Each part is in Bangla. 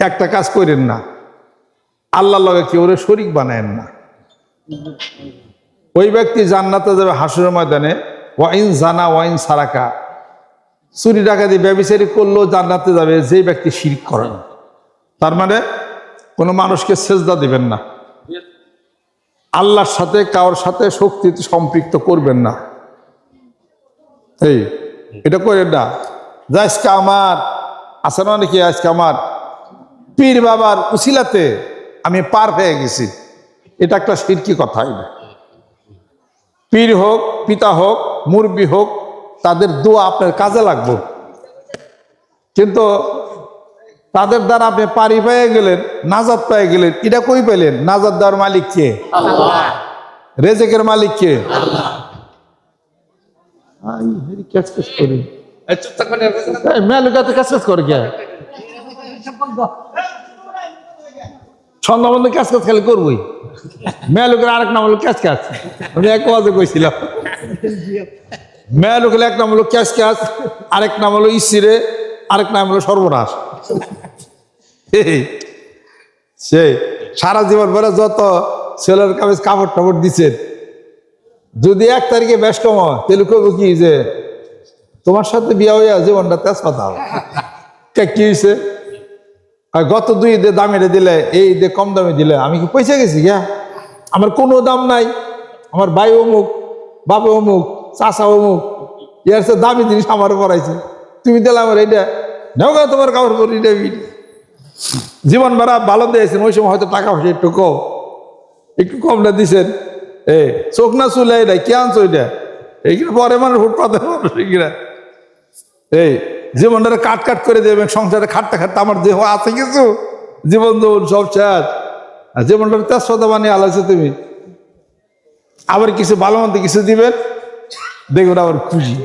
একটা কাজ করেন না। আল্লাহর লগে কেউ শরিক বানায়েন না। ওই ব্যক্তি জান্নাতে যাবে হাসুরের ময়দানে, ওয়াইন জানা, ওয়াইন সারাকা। চুরি ডাকাতি ব্যবসায়ী করলেও জান্নাতে যাবে যে ব্যক্তি শিরিক করেন তার মানে কোনো মানুষকে সেজদা দিবেন না। আল্লাহর সাথে, কারোর সাথে শক্তি সম্পৃক্ত করবেন না। এই, এটা করেন না। যে আজকে আমার, আছে না আজকে আমার? পীর বাবার উসিলাতে আমি পার হয়ে গেছি। এটা একটা সিরকি কথা এটা। পীর হোক পিতা হোক মুরব্বী হোক তাদের দোয়া আপনার কাজে লাগবে। কিন্তু তাদের দ্বারা আপনি পারি পেয়ে গেলেন নাজাদ পেয়ে গেলেন এটা কই পেলেন? নাজাদ দেওয়ার মালিক কে? রেজেকের মালিক কে? করি। মেলুকাতে ক্যাচ করে কে? সন্ধ্যা বন্ধু খালি করবই। মেলুকের আরেক নাম হলো ক্যাচ ক্যাচ। আমি এক কইছিলাম। মেলুকের এক নাম হলো ক্যাচ ক্যাচ আরেক নাম হলো ইসিরে আরেক নাম হলো সর্বনাশ। সেই সারা জীবন পরে যত ছেলের কাগজ কাপড় টাপড় দিচ্ছেন যদি এক তারিখে ব্যস্ত হয়, তাহলে কব কি যে তোমার সাথে বিয়া হইয়া জীবনটা তেজ কথা কে কি হয়েছে আর গত দুই ঈদে দামে দিলে, এই ঈদে কম দামে দিলে, আমি কি পয়সা গেছি গা আমার কোনো দাম নাই। আমার ভাই অমুক বাবা অমুক চাষা অমুক, ইয়ার সে দামি জিনিস আমার পড়াইছে। তুমি দিলে আমার এইটা, নেও গা তোমার কাপড় পরি জীবন ভাড়া ভালো দিয়েছেন, ওই সময় হয়তো টাকা পয়সা একটু কম। একটু কমটা দিছেন। এ, চোখ না চুলে এটা কে আনছো এটা এইগুলো পরে মানুষ কথা মানুষ এই জীবনটা কাট কাট করে দেবেন, সংসারে খাটতে খাটতে আমার দেহ আছে কিছু? জীবন জীবন সব শেষ। আর জীবনটা বানিয়ে আলাইছো তুমি। আবার কিছু ভালো মন্দ কিছু দিবেন? দেখবেন আবার খুশি।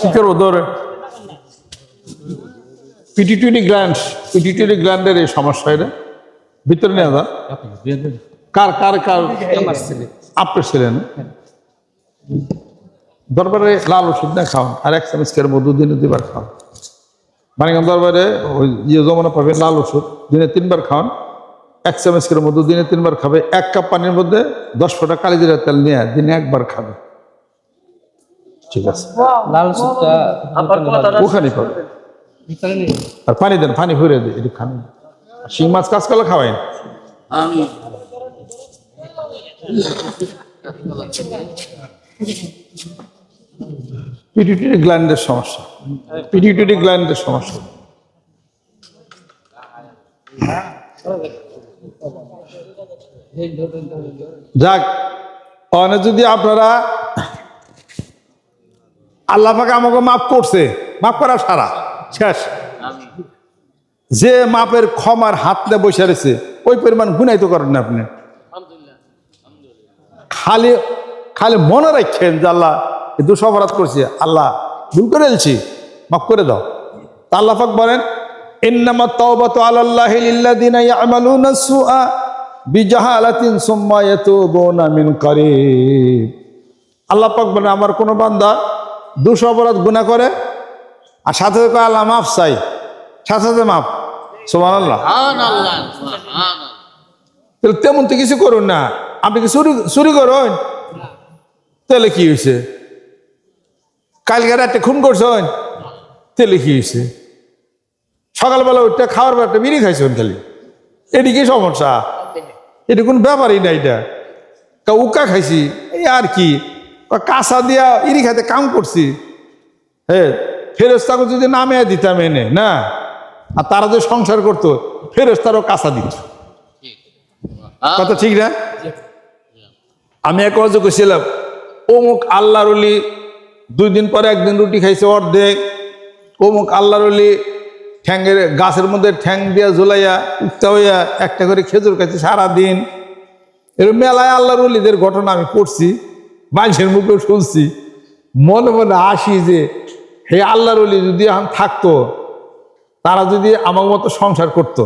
কি করব, ধরে। পিটিটুরি গ্ল্যান্ড পিটিটুরি গ্ল্যান্ডের এই সমস্যা এটা। ভিতরে নিয়ে যান। কার কার কার? আপনার ছিলেন। দরবারে লাল ওষুধ না খাওয়ান? আর এক চামচ খেয়ে মধু দিনে দুবার খাওয়ান। মানিকগঞ্জ দরবারে ওই ইয়ে জমানো পাবে লাল ওষুধ। দিনে তিনবার খাওয়ান। এক চামচ করে মধু দিনে তিনবার খাবে। এক কাপ পানির মধ্যে দশ ফোঁটা কালি জিরা তেল নিয়ে দিনে একবার খাবে। ঠিক আছে। লাল সুতা ওখানে পাবে। আর পানি দেন পানি ভরে দিই একটু খান। শিং মাছ কাজ করলে খাওয়াই পিটিউটারি গ্ল্যান্ডের সমস্যা। পিটিউটারি গ্ল্যান্ডের সমস্যা। যাক অনেক যদি আপনারা আল্লাহ পাকে আমাকে মাফ করছে মাফ করা সারা। শেষ। যে মাপের ক্ষমার হাত নিয়ে বসে রয়েছে ওই পরিমাণ গুনাই তো করেন না আপনি। খালি খালি মনে রাখছেন যে আল্লাহ দুঃস অপরাধ করছি। আল্লাহ ভুল করে এলছি মাফ করে দাও। তা আল্লাহ পাক বলেন ইন্নামা তাওবাতু আলাল্লাহি লিল্লাযিনা ইয়ামালুনা সুআ বিজাহালাতিন সুম্মা ইয়াতুবুনা মিন করিব। আল্লাহ পাক বলেন আমার কোনো বান্দা দুঃস অপরাধ গুনাহ করে আর সাথে সাথে আল্লাহ মাফ চাই। সাথে সাথে মাফ। সুবহানাল্লাহ। তাহলে তেমন তো কিছু করুন না। আপনি কি চুরি চুরি করুন? তাহলে কি হয়েছে? কালকে রাতে খুন করছেন? তাহলে কি হয়েছে? সকালবেলা উঠতে খাওয়ার পর একটা বিড়ি খাইছেন খালি। এটি কি সমস্যা? এটা কোনো ব্যাপারই না এটা। কা উকা খাইছি এই আর কি। কা কাঁচা দিয়া ইরি খাইতে কাম করছি। হ্যাঁ ফেরস্তাকে যদি নামে দিতাম এনে না? আর তারা যে সংসার করতো ফেরস্তারও কাঁচা দিত। কথা ঠিক না? আমি এক অজু করছিলাম অমুক আল্লাহর অলি দুই দিন পরে একদিন রুটি খাইছে অর্ধেক অমুক আল্লাহর অলি ঠ্যাঙ্গের গাছের মধ্যে ঠ্যাং দিয়া ঝুলাইয়া উঠতে হইয়া একটা করে খেজুর খাইছে সারাদিন। এরকম মেলায় আল্লাহর অলিদের ঘটনা আমি পড়ছি মানুষের মুখেও শুনছি। মনে মনে আসি যে হে আল্লাহর অলি যদি এখন থাকতো, তারা যদি আমার মতো সংসার করতো,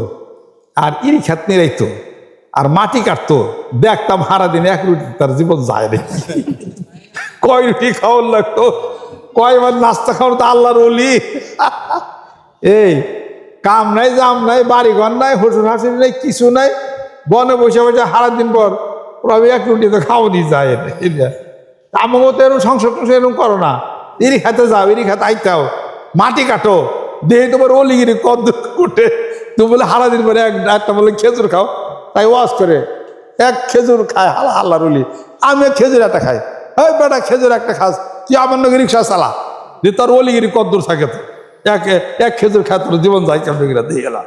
আর ইরি খ্যাত নিরাইতো, আর মাটি কাটতো দেখতাম হারা দিন এক রুটি, তার জীবন যায় রে। কয় রুটি খাওয়ার লাগতো? কয়বার নাস্তা খাওয়ার তো আল্লাহর অলি এই, কাম নাই, জাম নাই বাড়ি ঘর নাই, হসুর হাসির নাই, কিছু নাই, বনে বসে বসে হারা দিন পর রবি এক রুটি তো খাওয়ানি যায় আমাকে মতো এরকম সংসার টংসার এরকম করো না। ইরি খাতে যাও, ইরি খাতে আইতাও। মাটি কাটো। দেহে তোমার অলিগিরি কদ্দ কুটে। তুমি বলে হারা দিন পরে এক একটা বলে খেজুর খাও। তাই ওয়াশ করে। এক খেজুর খায় হালা হাল্লা অলি। আমি খেজুর একটা খাই। ওই বেটা খেজুর একটা খাস। তুই আমার নাকি রিক্সা চালা। যে তোর অলিগিরি কদ্দুর থাকে তো। এক এক খেজুর খায়, তোর জীবন যায় কেমন দিয়ে গেলাম।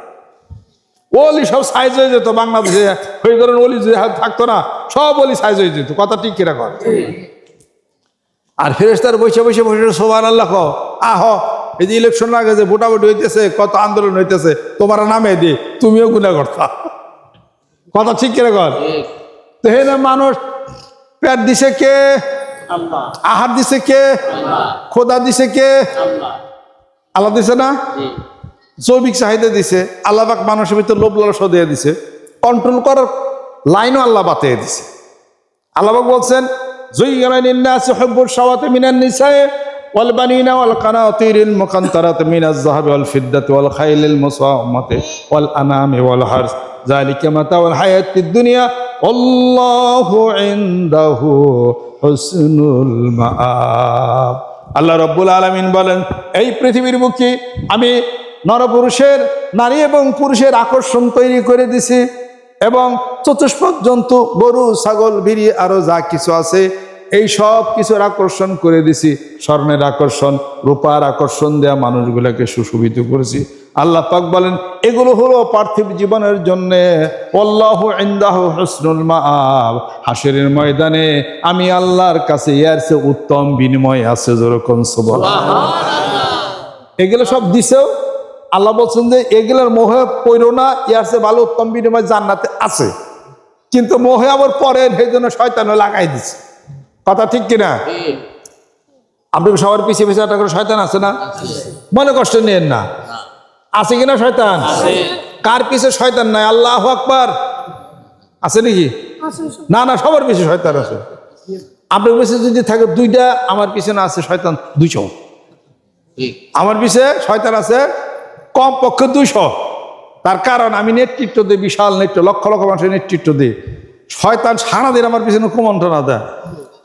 ওলি সব সাইজ হয়ে যেত বাংলাদেশে। ওই ধরনের অলি যদি থাকতো না, সব অলি সাইজ হয়ে যেত। কথা ঠিক কিরা কর আর ফেরেস্তার বসে বসে বসে সোমান আল্লাহ আহ এই যে ইলেকশন আগে যে ভোটাভুটি হইতেছে কত আন্দোলন হইতেছে তোমার নামে দি তুমিও গুণা করতা কথা ঠিক কিরা কর তো হে না মানুষ পেট দিছে কে? আহার দিছে কে? খোদা দিছে কে? আল্লাহ। দিছে না? জৈবিক চাহিদা দিছে আল্লাহবাক মানুষের ভিতরে লোভ লালসা দিয়ে দিছে কন্ট্রোল করার লাইনও আল্লাহ বাতিয়ে দিছে। আল্লাহ পাক বলছেন আল্লাহু রব্বুল আলামিন বলেন, এই পৃথিবীর বুকে আমি নরপুরুষের নারী এবং পুরুষের আকর্ষণ তৈরি করে দিছি এবং চতুষ্পদ জন্তু, গরু, ছাগল, বিড়ি, আরও যা কিছু আছে এই সব কিছুর আকর্ষণ করে দিছি। স্বর্ণের আকর্ষণ রূপার আকর্ষণ দেয়া মানুষগুলোকে সুশোভিত করেছি। আল্লাহ পাক বলেন এগুলো হলো পার্থিব জীবনের জন্য। অল্লাহ ইন্দাহ হসনুল মাআব। হাসিরের ময়দানে আমি আল্লাহর কাছে ইয়ার চেয়ে উত্তম বিনিময় আছে যেরকম এগুলো সব দিছেও আল্লাহ বলছেন যে এগুলোর মোহে পড়ো না ইয়ার ভালো উত্তম বিনিময় জান্নাতে আছে। কিন্তু মোহে আবার পরে সেই জন্য শয়তান লাগাই দিছে। কথা ঠিক কিনা? আপনি সবার পিছিয়ে পিছিয়ে একটা করে শয়তান আছে না? মনে কষ্ট নেন না। আছে কিনা শয়তান? কার পিছে শয়তান নাই? আল্লাহ আকবার। আছে নাকি? না না সবার পিছিয়ে শয়তান আছে। আপনার পিছিয়ে যদি থাকে দুইটা আমার পিছনে আছে শয়তান দুইশো। আমার পিছে শয়তান আছে কম পক্ষে দুইশো। তার কারণ আমি নেতৃত্ব দিই বিশাল নেতৃত্ব লক্ষ লক্ষ মানুষের নেতৃত্ব দিই। শয়তান সারাদিন আমার পিছনে কুমন্ত্রণা দেয়।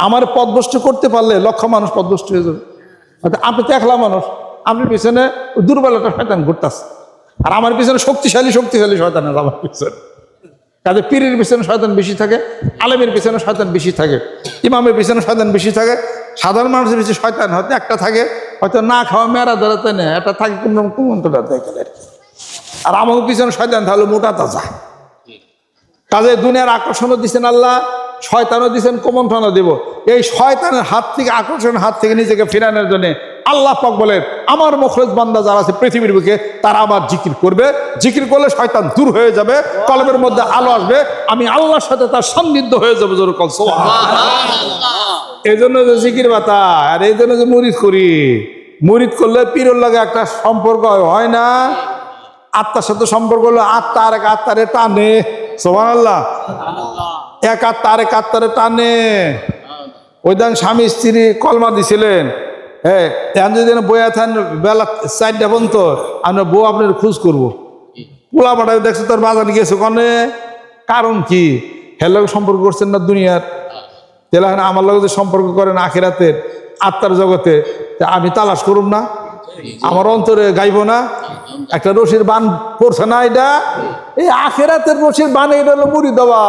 আমার পদভষ্ট করতে পারলে লক্ষ মানুষ পদভষ্ট হয়ে যাবে। আপনি তো একলা মানুষ আপনার পিছনে দুর্বল একটা শয়তান ঘুরতেছে। আর আমার পিছনে শক্তিশালী শক্তিশালী শয়তান আমার পিছনে। কাজে পীরের পিছনে শয়তান বেশি থাকে, আলেমের পিছনে শয়তান বেশি থাকে, ইমামের পিছনে শয়তান বেশি থাকে। সাধারণ মানুষের পিছনে শয়তান হয়তো একটা থাকে, হয়তো না খাওয়া মেয়েরা ধরাতে নেই একটা থাকে কোনো কুমন্ত্রটা দেখে আর। আর আমার পিছনে শয়তান তাহলে মোটা তাজা। কাজে দুনিয়ার আকর্ষণও দিচ্ছেন আল্লাহ শয়তানও দিচ্ছেন কোমন্ত্রণও দিব। এই শয়তানের হাত থেকে, আকর্ষণের হাত থেকে নিজেকে ফেরানোর জন্য আল্লাহ পাক বলেন, আমার মুখরজ বান্দা যারা আছে পৃথিবীর বুকে, তারা আমার জিকির করবে। জিকির করলে শয়তান দূর হয়ে যাবে কলমের মধ্যে আলো আসবে। আমি আল্লাহর সাথে তার সান্নিধ্য হয়ে যাবে জোর কল এই জন্য যে জিকির বাতা, আর এই জন্য যে মুরিদ করি। মুরিদ করলে পীরের লাগে একটা সম্পর্ক হয় না। আত্মার সাথে সম্পর্ক হলো আত্মা আর এক আত্মারে টানে। সোমান আল্লাহ এক আরেক আত্মারে টানে। ওই দিন স্বামী স্ত্রী কলমা দিছিলেন। হ্যাঁ যদি বইয়া থান, বেলা চারটা পর্যন্ত আমরা বউ আপনার খোঁজ করব। পোলা পাঠায় দেখছ তোর বাজার গেছে কনে? কারণ কি? হের সম্পর্ক করছেন না দুনিয়ার? তাহলে আমার লগে যে সম্পর্ক করেন আখেরাতের, আত্মার জগতে আমি তালাশ করুম না? আমার অন্তরে গাইব না? একটা রশির বান পড়ছে না এটা? এই আখেরাতের রশির বান এটা হলো মুড়ি দেওয়া।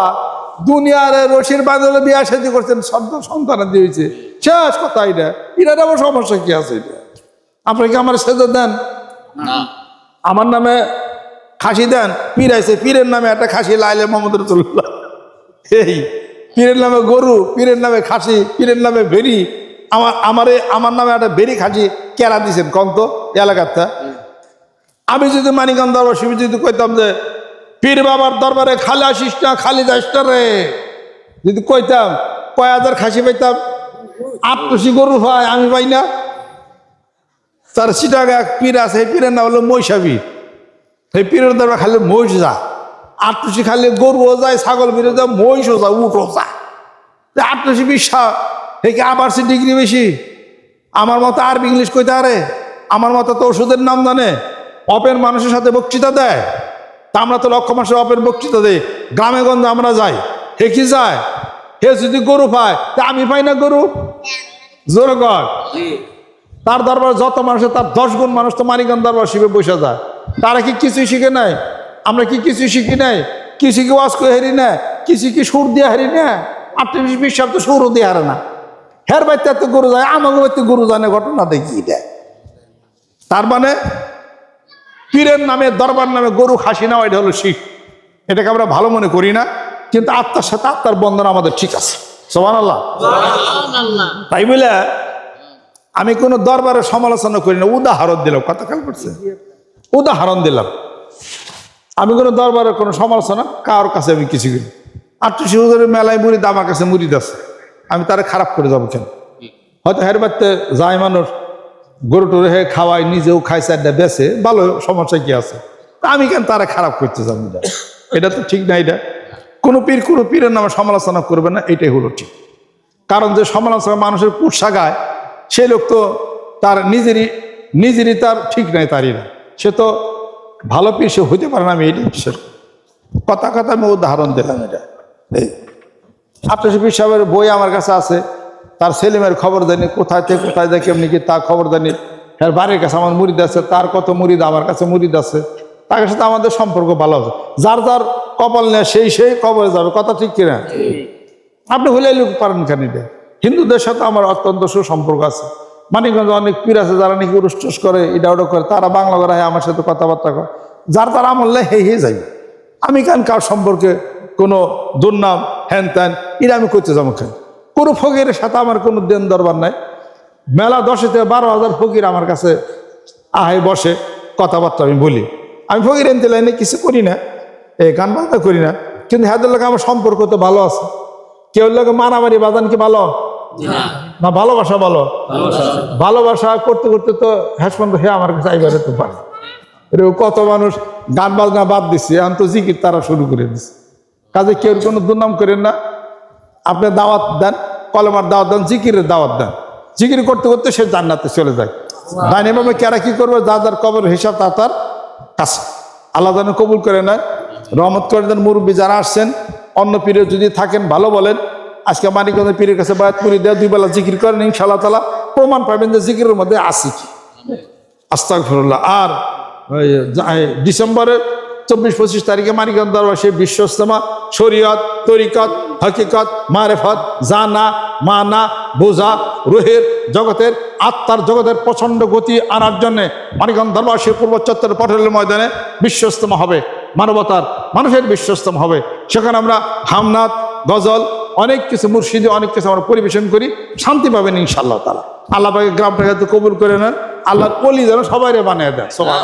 দুনিয়ার রশির বান হলো বিয়া সাজি করছেন সন্তান সন্তান দিয়েছে শেষ কথা এটা। এটার আবার সমস্যা কি আছে এটা? আপনি কি আমার সেজে দেন? আমার নামে খাসি দেন? পীর আছে পীরের নামে একটা খাসি লাইলে মোহাম্মদ রসুল্লাহ এই পীরের নামে গরু পীরের নামে খাসি পীরের নামে ভেরি আমার আমারে আমার নামে একটা ভেরি খাসি কেরা দিছেন কম তো এলাকারটা আমি যদি মানিকগঞ্জ দরবার শিবি যদি কইতাম যে পীর বাবার দরবারে খালি আসিস না, খালি যাইস না রে। যদি কইতাম কয় হাজার খাসি পাইতাম, আটটুসি গরু হয় আমি পাই না। তার সিটাগে এক পীর আছে, সেই পীরের নাম হলো মৈশাবি সেই পীরের দরবার খালি মহিষ যা। আটটুসি খালি গরুও যায়, ছাগল বেরো যায়, মহিষও যায় উঠও যায়। আটটুসি বিশ্বাস কি আবার সে ডিগ্রি বেশি? আমার মতো আরবি ইংলিশ কইতে আরে? আমার মতো তো ওষুধের নাম জানে? অপের মানুষের সাথে বক্তৃতা দেয়? তা আমরা তো লক্ষ মাসের অপের বক্তৃতা দিই। গ্রামে গঞ্জে আমরা যাই। হে কি যায়? হে যদি গরু পায় তা আমি পাই না গরু? জোর কর তার দরবার যত মানুষ তার দশ গুণ মানুষ তো মানিকগঞ্জ দরবার শিবে বসে যায়। তারা কি কিছুই শিখে নাই? আমরা কি কিছু শিখি নাই? কিছু কি ওয়াজ করে হারি না কিছু কি সুর দিয়ে হারি না আটত্রিশ বিশ্বাস তো সুরও দিয়ে হারে না। হের বাড়িতে এত গরু যায় আমাকে গরু জানে ঘটনা দেখি এটা তার মানে পীরের নামে দরবার নামে গরু খাসি না এটা হলো শিখ। এটাকে আমরা ভালো মনে করি না কিন্তু আত্মার সাথে আত্মার বন্ধন আমাদের ঠিক আছে। সোমান আল্লাহ তাই বলে আমি কোনো দরবারের সমালোচনা করি না উদাহরণ দিলাম। কথা খেয়াল করছে উদাহরণ দিলাম। আমি কোনো দরবারের কোনো সমালোচনা কারোর কাছে আমি কিছু করি আটশো হুজুরের মেলায় মুড়িদ আমার কাছে মুড়ি আছে। আমি তারা খারাপ করে যাব কেন? হয়তো হের বাড়িতে যায় মানুষ গরু টরু হে খাওয়ায় নিজেও খাই চারটা বেছে, ভালো সমস্যা কি আছে? আমি কেন তারা খারাপ করতে যাব এটা এটা তো ঠিক না এটা। কোনো পীর, কোনো পীরের নামে সমালোচনা করবে না, এটাই হলো ঠিক। কারণ যে সমালোচনা মানুষের কুৎসা গায় সে লোক তো তার নিজেরই নিজেরই তার ঠিক নাই তারই না। সে তো ভালো পীর সে হইতে পারে না, আমি এটাই বিশ্বাস। কথা কথা আমি উদাহরণ দিলাম এটা। এই পীর সাহেবের বই আমার কাছে আছে। তার ছেলেমেয়ের খবর জানি, কোথায় থেকে, কোথায় যায়, কেমনি কি তা খবর জানি। হ্যাঁ বাড়ির কাছে আমার মুরিদ আছে, তার কত মুরিদ আমার কাছে মুরিদ আছে। তার সাথে আমাদের সম্পর্ক ভালো আছে। যার যার কপাল নেয়, সেই সেই কবরে যাবে, কথা ঠিক কিনা? আপনি হলে লোক পারেন কেন হিন্দুদের সাথে আমার অত্যন্ত সুসম্পর্ক আছে। মানিকগঞ্জে অনেক পীর আছে, যারা নাকি উরুষ্টস করে এটা ওটা করে, তারা বাংলা করে আমার সাথে কথাবার্তা করে। যার তার আমলে হে হে যাই। আমি কেন কার সম্পর্কে কোনো দুর্নাম হ্যান ত্যান এটা আমি করতে যাব কেন? কোনো ফকিরের সাথে আমার কোনো দেন দরবার নাই। মেলা দশে থেকে বারো হাজার ফকির আমার কাছে আহে বসে কথাবার্তা আমি বলি। আমি ফকির এনতে লাইনে কিছু করি না এই গান বাজনা করি না কিন্তু হ্যাঁ লোক আমার সম্পর্ক তো ভালো আছে। কেউ লোক মারামারি বাজান কি ভালো? না। ভালোবাসা ভালো? ভালোবাসা। করতে করতে তো হ্যাসপন্দ হে আমার কাছে আইবারে তো পারে। এরকম কত মানুষ গান বাজনা বাদ দিচ্ছে আমি তো জিকির তারা শুরু করে দিচ্ছে কাজে কেউ কোনো দুর্নাম করেন না। আপনি দাওয়াত দেন। কলমার দাওয়াত দেন জিকিরের দাওয়াত দেন। জিকির করতে করতে সে জান্নাতে চলে যায়। ডাইনি ভাবে কেরা কি করবে? যা যার কবর হিসাব তা তার কাছে। আল্লাহ যেন কবুল করে নেয়। রহমত করে দেন মুরব্বী যারা আসছেন। অন্য পীরে যদি থাকেন ভালো বলেন। আজকে মানিকগঞ্জের পীরের কাছে বায়াত পুরি দেয় দুই বেলা জিকির করেন ইনশাল্লাহ তালা প্রমাণ পাবেন যে জিকিরের মধ্যে আসি কি। আস্তাক ফিরুল্লাহ আর ডিসেম্বরের চব্বিশ পঁচিশ তারিখে মানিকগঞ্জ দরবার সেই বিশ্বস্তমা শরীয়ত তরিকত হকিকত মারেফত জানা মানা বোঝা রুহের জগতের আত্মার জগতের প্রচণ্ড গতি আনার জন্যে দরবার সেই পূর্ব চত্বর পটলের ময়দানে বিশ্বস্তম হবে মানবতার মানুষের বিশ্বস্তম হবে। সেখানে আমরা হামনাথ গজল অনেক কিছু মুর্শিদে অনেক কিছু আমরা পরিবেশন করি শান্তি পাবেন ইনশাল্লাহ তারা আল্লাহ পাকে গ্রামটাকে তো কবুল করে নেন আল্লাহর অলি যেন সবাই বানিয়ে দেয় সবাই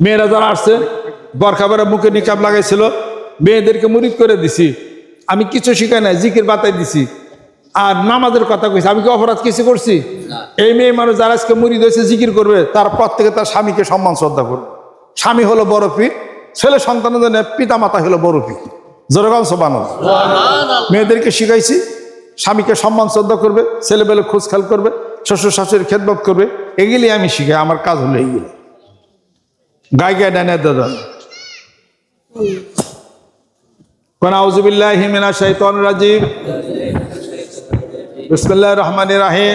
মেয়েরা যারা আসছে বরখাবারের মুখে নিকাব লাগাইছিল মেয়েদেরকে মুরিদ করে দিছি। আমি কিছু শিখাই নাই জিকির বাতাই দিছি। আর নামাজের কথা কইছি আমি কি অপরাধ কিছু করছি? এই মেয়ে মানুষ যারা আজকে মুরিদ হয়েছে জিকির করবে তার পর থেকে তার স্বামীকে সম্মান শ্রদ্ধা করবে। স্বামী হলো বড় পীর ছেলে সন্তানের জন্য পিতা মাতা হলো বড় পীর। জোরগান সোবানো মেয়েদেরকে শিখাইছি স্বামীকে সম্মান শ্রদ্ধা করবে ছেলেবেলে খোঁজ খেয়াল করবে শ্বশুর শাশুড়ির খেদমত করবে। এগুলি আমি শিখাই আমার কাজ হলো এইগুলো। গায়ে গায়ে ডানে দাদা ونعوذ بالله من الشيطان الرجيم بسم اللہ الرحمن الرحیم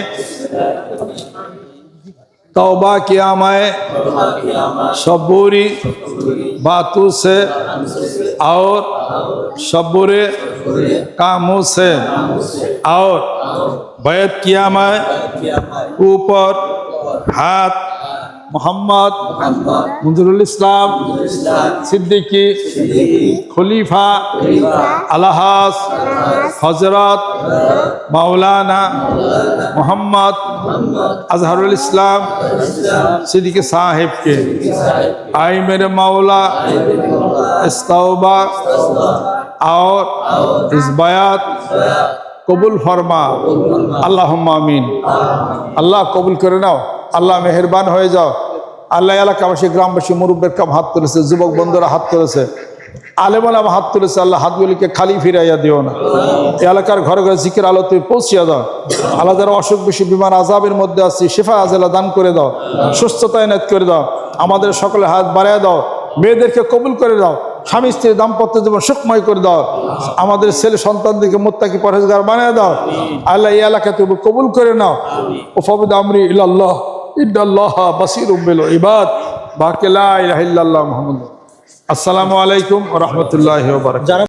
توبہ کی آمائے شبوری باتوں سے اور شبور کاموں سے اور بیت کی آمائے اوپر ہاتھ मंजरुल इस्लाम सिद्दीकी खलीफा अलहास हजरत मौलाना मोहम्मद अजहरुल इस्लाम सिद्दीकी साहिब के आई मेरे मौला इस तौबा और इस बयात কবুল ফরমা আল্লাহ আমিন আল্লাহ কবুল করে নাও আল্লাহ মেহেরবান হয়ে যাও। আল্লাহ এলাকাবাসী, গ্রামবাসী, মুরব্বের কাম হাত তুলেছে, যুবক বন্ধুরা হাত তুলেছে। আলেমালাম হাত তুলেছে, আল্লাহ হাতগুলিকে খালি ফিরাইয়া দিও না। এলাকার ঘরে ঘরে জিকের আলো তুমি পৌঁছিয়া দাও। আল্লাহ যারা অসুখ বেশি বিমান আজাবের মধ্যে আছি, শেফা আজেলা দান করে দাও। সুস্থতা এনায়ত করে দাও। আমাদের সকলে হাত বাড়াইয়া দাও। মেয়েদেরকে কবুল করে দাও। স্বামী, স্ত্রীর দাম্পত্য জীবন সুখময় করে দাও। আমাদের ছেলে সন্তানদেরকে মোত্তাকি পরেজগার বানিয়ে দাও। আল্লাহ এই এলাকা তুমি কবুল করে নাও। ও ফবিদ আমরি ইল্লাল্লাহ ইল্লাল্লাহ বাসির উব্বিল ইবাদ। বাকিলা ইলাহা ইল্লাল্লাহ মুহাম্মদ আসসালামু আলাইকুম রাহমাতুল্লাহি